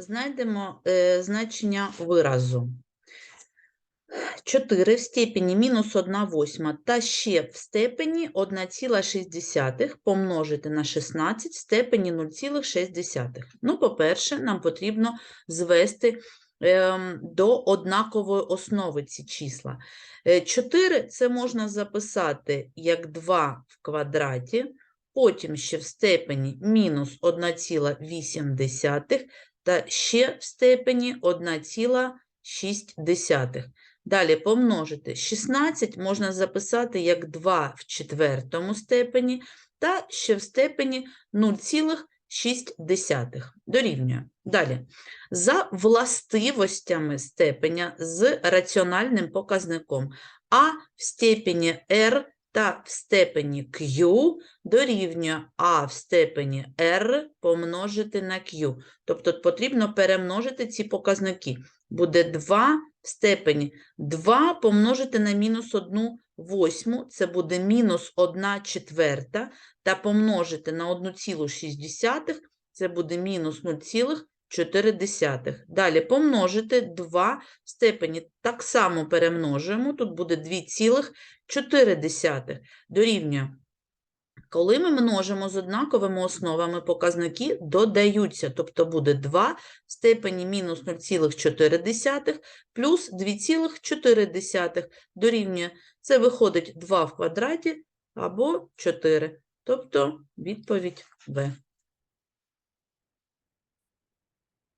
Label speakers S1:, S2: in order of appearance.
S1: Знайдемо е, значення виразу. 4 в степені мінус 1 восьма та ще в степені 1,6 помножити на 16 в степені 0,6. Ну, по-перше, нам потрібно звести ем, до однакової основи ці числа. 4 це можна записати як 2 в квадраті, потім ще в степені мінус 1,8 та ще в степені 1,6. Далі помножити 16 можна записати як 2 в четвертому степені та ще в степені 0,6 дорівнює. Далі. За властивостями степеня з раціональним показником а в степені r та в степені q дорівнює а в степені r помножити на q. Тобто потрібно перемножити ці показники. Буде 2 в степені 2 помножити на мінус 1 восьму, це буде мінус 1 четверта, та помножити на 1,6, це буде мінус 0,4. Далі помножити 2 в степені так само перемножуємо, тут буде 2,4 дорівнює. Коли ми множимо з однаковими основами, показники додаються, тобто буде 2 в степені мінус 0,4 плюс 2,4 дорівнює. Це виходить 2 в квадраті або 4, тобто відповідь В.